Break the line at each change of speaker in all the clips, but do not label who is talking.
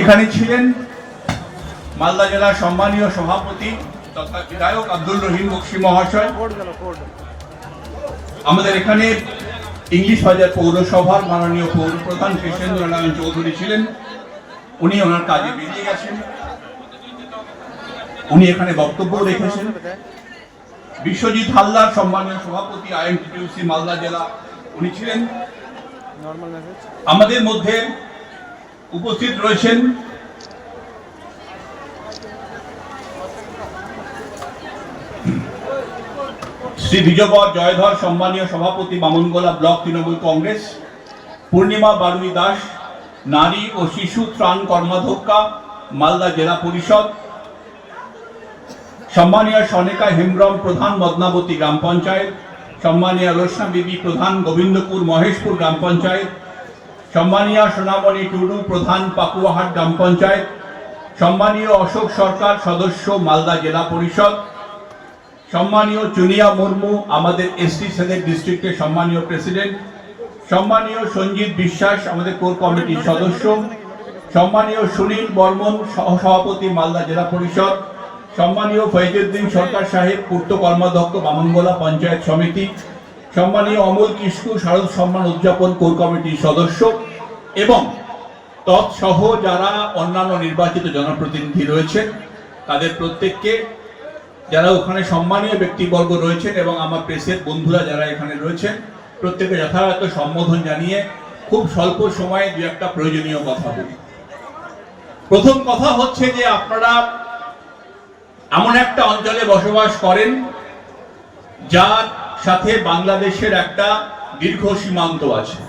এখানে ছিলেন মালদা জেলার সম্মানীয় সভাপতি তথা বিধায়ক আব্দুল রহিম বক্সি মহাশয়। আমাদের এখানে ইংলিশ বাজার পৌরসভার মাননীয় পৌর প্রধান কৃষ্ণেন্দ্র নারায়ণ চৌধুরী ছিলেন। উনি ওনার কাজে বেরিয়ে গেছেন। উনি এখানে বক্তব্য রেখেছেন। বিশ্বজিৎ হালদার সম্মানীয় সভাপতি আইএনটিটিউসি মালদা জেলা, উনি ছিলেন। আমাদের মধ্যে উপস্থিত রয়েছেন শ্রী বিজবর জয়ধর সম্মানীয় সভাপতি বামনগোলা ব্লক তৃণমূল কংগ্রেস, পূর্ণিমা বারুই দাস, নারী ও শিশু ত্রাণ কর্মাধ্যক্ষা, মালদা জেলা পরিষদ, সম্মানীয় সনেকা হেমব্রম প্রধান মদনাবতী গ্রাম পঞ্চায়েত, সম্মানীয় রোশনা বিবি প্রধান গোবিন্দপুর মহেশপুর গ্রাম পঞ্চায়েত সম্মানীয় সোনামণি টুডু প্রধান পাকুয়াহাট গ্রাম পঞ্চায়েত। সম্মানীয় অশোক সরকার সদস্য, মালদা জেলা পরিষদ। সম্মানীয় চুনিয়া মুর্মু, আমাদের এসটি সেলের ডিস্ট্রিক্টের সম্মানীয় প্রেসিডেন্ট। সম্মানীয় সঞ্জিত বিশ্বাস, আমাদের কোর কমিটির সদস্য। সম্মানীয় সুনীল বর্মন, সহসভাপতি, মালদা জেলা পরিষদ। সম্মানীয় ফৈজুদ্দিন সরকার সাহেব, পূর্ত কর্মাধ্যক্ষ, বামনগোলা পঞ্চায়েত সমিতি। সম্মানীয় অমল কিস্কু শারদ সম্মান উদযাপন কোর কমিটির সদস্য। এবং তৎসহ যারা অন্যান্য নির্বাচিত জনপ্রতিনিধি রয়েছেন, তাদের প্রত্যেককে যারা ওখানে সম্মানীয় ব্যক্তিবর্গ রয়েছেন এবং আমার প্রেসের বন্ধুরা যারা এখানে রয়েছেন প্রত্যেকে যথাযথ সম্বোধন জানিয়ে খুব স্বল্প সময়ে দু একটা প্রয়োজনীয় কথা বলি। প্রথম কথা হচ্ছে যে আপনারা এমন একটা অঞ্চলে বসবাস করেন যার সাথে বাংলাদেশের একটা দীর্ঘ সীমান্ত আছে।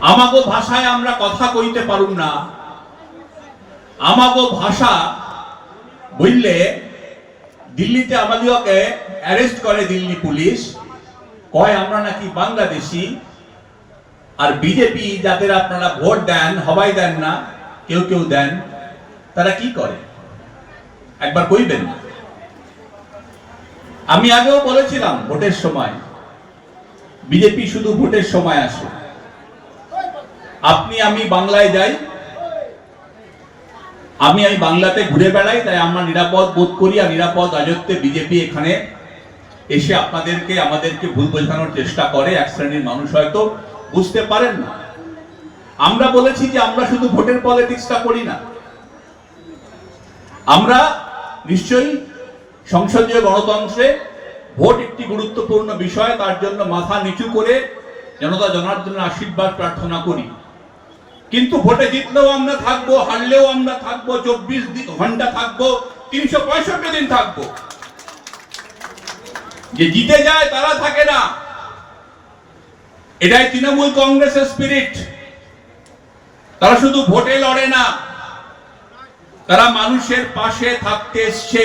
আমাগো ভাষায় আমরা কথা কইতে পারুম না। আমাগো ভাষা বললে দিল্লিতে আমাদেরকে অ্যারেস্ট করে দিল্লি পুলিশ। কয়, আমরা নাকি বাংলাদেশি আর বিজেপি যাদের আপনারা ভোট দেন, হবাই দেন না, কেউ কেউ দেন, তারা কি করে? একবার কইবেন। আমি আগেও বলেছিলাম ভোটের সময়। বিজেপি শুধু ভোটের সময় আসে। আপনি, আমি বাংলায় যাই। আমি আমি বাংলাতে ঘুরে বেড়াই, তাই আমরা নিরাপদ বোধ করি আর নিরাপদ রাজত্বে বিজেপি এখানে এসে আপনাদেরকে, আমাদেরকে ভুল বোঝানোর চেষ্টা করে, এক শ্রেণির মানুষ হয়তো বুঝতে পারেন না। আমরা বলেছি যে আমরা শুধু ভোটের পলিটিক্সটা করি না। আমরা নিশ্চয়ই সংসদীয় গণতন্ত্রে ভোট একটি গুরুত্বপূর্ণ বিষয়, তার জন্য মাথা নিচু করে জনতা, জনার্দনের আশীর্বাদ প্রার্থনা করি। কিন্তু ভোটে জিতলেও আমরা থাকব, হারলেও আমরা থাকব, চব্বিশ ঘণ্টা থাকব, তিনশো পঁয়ষট্টি দিন থাকব। যে জিতে যায় তারা থাকে না। এটাই তৃণমূল কংগ্রেসের স্পিরিট তারা শুধু ভোটে লড়ে না, তারা মানুষের পাশে থাকতে এসছে।